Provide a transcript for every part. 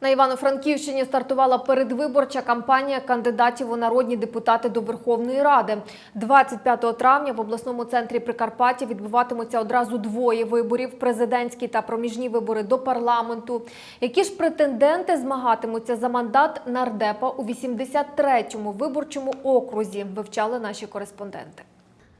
На Івано-Франківщині стартувала передвиборча кампанія кандидатів у народні депутати до Верховної Ради. 25 травня в обласному центрі Прикарпаття відбуватимуться одразу двоє виборів: президентські та проміжні вибори до парламенту. Які ж претенденти змагатимуться за мандат нардепа у 83-му виборчому окрузі? Вивчали наші кореспонденти.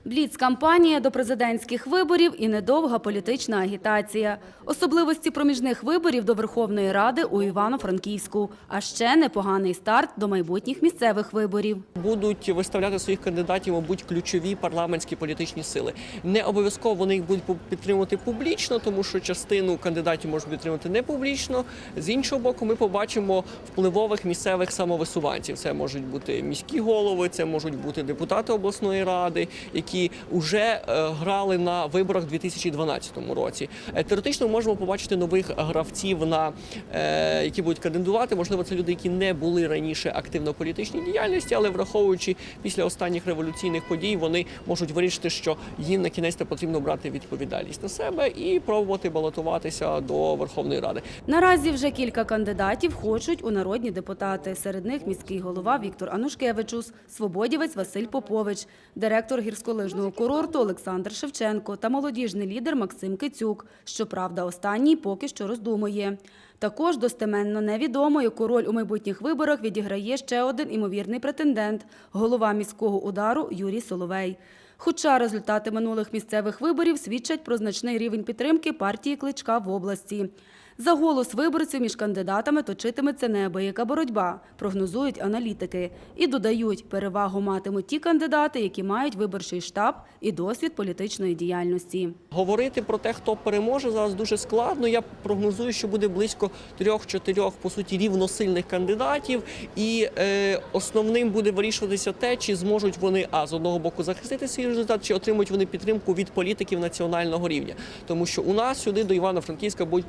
Бліц-кампанія до президентських виборів і недовга політична агітація. Особливості проміжних виборів до Верховної Ради у Івано-Франківську. А ще непоганий старт до майбутніх місцевих виборів. будуть виставляти своїх кандидатів, мабуть, ключові парламентські політичні сили. Не обов'язково вони їх будуть підтримувати публічно, тому що частину кандидатів можуть підтримати не публічно. З іншого боку, ми побачимо впливових місцевих самовисуванців. Це можуть бути міські голови, це можуть бути депутати обласної ради, які вже е, грали на виборах у 2012 році. Е, Теоретично ми можемо побачити нових гравців, на е, які будуть кандидувати. Можливо, це люди, які не були раніше активно в політичній діяльності, але враховуючи після останніх революційних подій, вони можуть вирішити, що їм на кінець потрібно брати відповідальність на себе і пробувати балотуватися до Верховної Ради. Наразі вже кілька кандидатів хочуть у народні депутати. Серед них міський голова Віктор Анушкевичус, свободівець Василь Попович, директор гірськолижного курорту Олександр Шевченко та молодіжний лідер Максим Кицюк. Щоправда, останній поки що роздумує. Також достеменно невідомо, яку роль у майбутніх виборах відіграє ще один імовірний претендент – голова міського удару Юрій Соловей. Хоча результати минулих місцевих виборів свідчать про значний рівень підтримки партії Кличка в області. За голос виборців між кандидатами точитиметься неабияка боротьба, прогнозують аналітики. І додають, перевагу матимуть ті кандидати, які мають виборчий штаб і досвід політичної діяльності. Говорити про те, хто переможе, зараз дуже складно. Я прогнозую, що буде близько трьох-чотирьох по суті рівносильних кандидатів, і е, основним буде вирішуватися те, чи зможуть вони а з одного боку захистити свій результат, чи отримують вони підтримку від політиків національного рівня. Тому що у нас сюди до Івано-Франківська будуть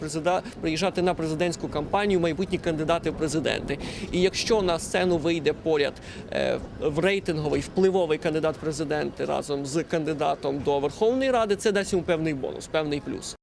приїжджати на президентську кампанію майбутні кандидати в президенти. І якщо на сцену вийде поряд е, в рейтинговий впливовий кандидат президенти разом з кандидатом до Верховної Ради, це дасть йому певний бонус, певний плюс.